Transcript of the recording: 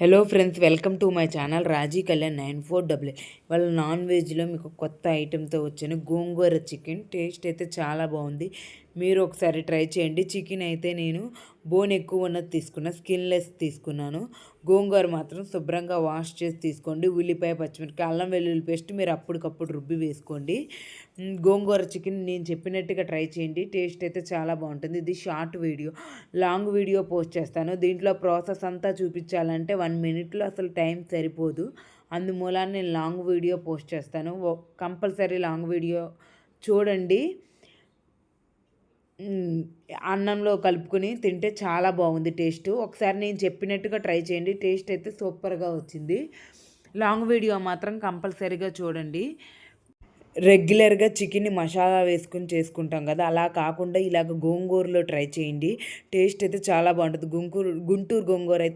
Hello friends welcome to my channel Raji Kalyan nine four double వాళ్ళ non వెజ్లో మీకు కొత్త ఐటెంతో వచ్చాను. గోంగూర చికెన్ టేస్ట్ అయితే చాలా బాగుంది. మీరు ఒకసారి ట్రై చేయండి. చికెన్ అయితే నేను బోన్ ఎక్కువ ఉన్నది తీసుకున్నా స్కిన్లెస్ తీసుకున్నాను. గోంగూర మాత్రం శుభ్రంగా వాష్ చేసి తీసుకోండి. ఉల్లిపాయ పచ్చిమిరపకాయ అల్లం వెల్లుల్లి పేస్ట్ మీరు అప్పటికప్పుడు రుబ్బి వేసుకోండి. గోంగూర చికెన్ నేను చెప్పినట్టుగా ట్రై చేయండి. టేస్ట్ అయితే చాలా బాగుంటుంది. ఇది short video long video post చేస్తాను. దీంట్లో ప్రాసెస్ అంతా చూపించాలంటే వన్ మినిట్లో అసలు టైం సరిపోదు. అందుమూలాన్ని నేను లాంగ్ వీడియో పోస్ట్ చేస్తాను. కంపల్సరీ లాంగ్ వీడియో చూడండి. అన్నంలో కలుపుకొని తింటే చాలా బాగుంది టేస్ట్. ఒకసారి నేను చెప్పినట్టుగా ట్రై చేయండి. టేస్ట్ అయితే సూపర్గా వచ్చింది. లాంగ్ వీడియో మాత్రం కంపల్సరీగా చూడండి. రెగ్యులర్గా చికెన్ని మసాలా వేసుకొని చేసుకుంటాం కదా అలా కాకుండా ఇలాగ గోంగూరలో ట్రై చేయండి. టేస్ట్ అయితే చాలా బాగుంటుంది. గుంటూరు గుంటూరు గోంగూర అయితే